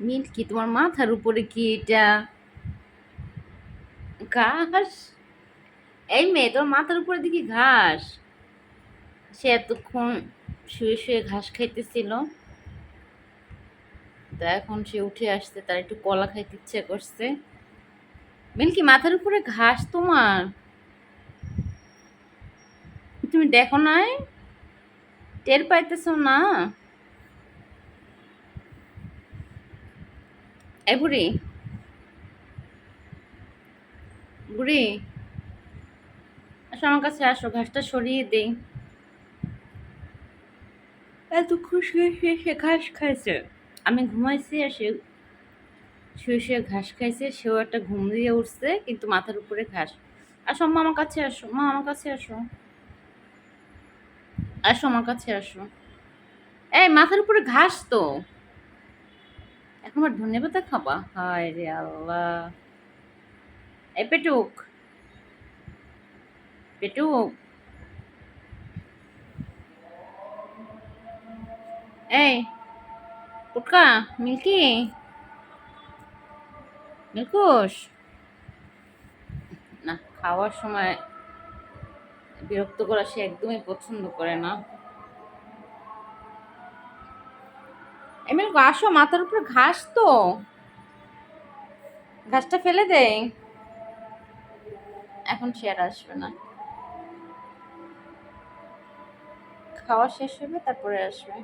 Milky তোমার মাথার উপরে কি এটা? ঘাস? এই মেয়ে তোর মাথার উপরে দেখি ঘাস। সে এতক্ষণ শুয়ে শুয়ে ঘাস খাইতেছিল। তা এখন সে উঠে আসছে, তার একটু কলা খাইতে ইচ্ছে করছে। মিল্কি মাথার উপরে ঘাস তোমার? তুমি দেখো নাই? টের পাইতেছ না? এই বুড়ি। বুড়ি আসো আমার কাছে আসো ঘাসটা সরিয়ে দেই। এত খুশি শুয়ে সে ঘাস খাইছে। আমি ঘুমাইছি আর সে শুয়ে শুয়ে ঘাস খাইছে সেও একটা ঘুম দিয়ে উঠছে কিন্তু মাথার উপরে ঘাস। আসো মা আমার কাছে আসো মা আমার কাছে আসো। আসো আমার কাছে আসো। এই মাথার উপরে ঘাস তো। এখন আবার ধনে পাতা খাবা? হায় রে আল্লাহ। এই পেটুক। পেটুক। এই পুটকা মিল্কি? মিল্কুস না, খাওয়ার সময় বিরক্ত করা সে একদমই পছন্দ করে না। এমএল আসো মাথার উপর ঘাস তো। ঘাসটা ফেলে দে এখন আর আসবে না। খাওয়া শেষ হবে, তারপরে আসবে।